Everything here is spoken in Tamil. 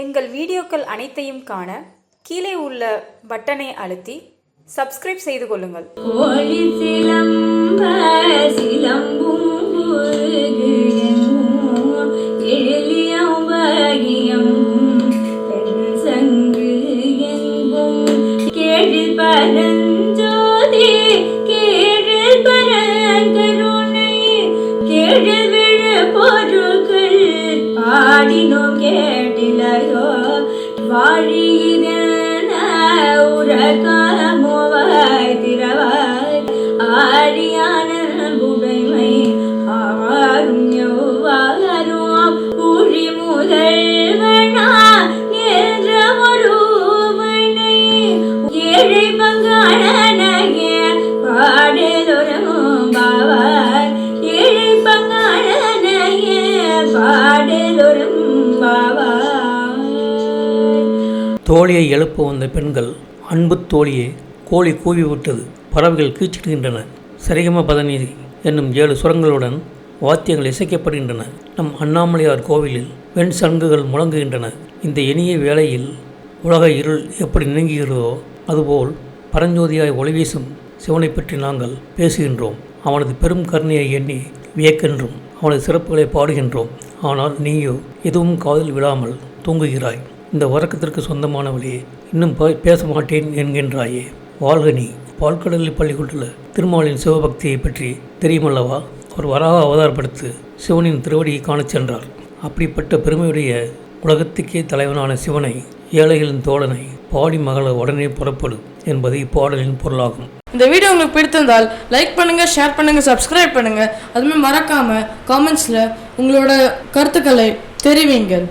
எங்கள் வீடியோக்கள் அனைத்தையும் காண கீழே உள்ள பட்டனை அழுத்தி சப்ஸ்கிரைப் செய்து கொள்ளுங்கள். கோழி சிலம்ப சிலம்பும் கேழில் பாடினோம் கேட்டிலையோ வாழியின உறக்கமுவாய் திரவாய் ஆழியான உடைமை ஆறும் எவ்வாறும் ஊழி முதல்வனா என்ற ஒருவனை ஏழை பங்காள தோழியை எழுப்ப வந்த பெண்கள் அன்பு தோழியே கோழி கூவிவிட்டது பறவைகள் கீச்சிடுகின்றன சரிகம பதநீதி என்னும் ஏழு சுரங்களுடன் வாத்தியங்கள் இசைக்கப்படுகின்றன. நம் அண்ணாமலையார் கோவிலில் வெண் சங்குகள் முழங்குகின்றன. இந்த இனிய வேளையில் உலக இருள் எப்படி நீங்குகிறதோ அதுபோல் பரஞ்சோதியாய் ஒளிவீசும் சிவனை பற்றி நாங்கள் பேசுகின்றோம். அவனது பெரும் கருணையை எண்ணி வியக்கின்றோம் அவனது சிறப்புகளை பாடுகின்றோம். ஆனால் நீயோ எதுவும் காதில் விழாமல் தூங்குகிறாய். இந்த உறக்கத்திற்கு சொந்தமானவளே இன்னும் பேச மாட்டேன் என்கின்றாயே. வாழ்கனி பால்கடலில் பள்ளி கொண்டுள்ள திருமாலின் சிவபக்தியை பற்றி தெரியுமல்லவா? அவர் வராக அவதாரப்படுத்து சிவனின் திருவடியை காணச் சென்றார். அப்படிப்பட்ட பெருமையுடைய உலகத்துக்கே தலைவனான சிவனை ஏழைகளின் தோழனை பாடி மகள உடனே புறப்படும் என்பது இப்பாடலின் பொருளாகும். இந்த வீடியோ உங்களுக்கு பிடித்திருந்தால் லைக் பண்ணுங்க ஷேர் பண்ணுங்க சப்ஸ்கிரைப் பண்ணுங்க. அதுமாதிரி மறக்காம காமெண்ட்ஸ்ல உங்களோட கருத்துக்களை தெரிவிங்கள்.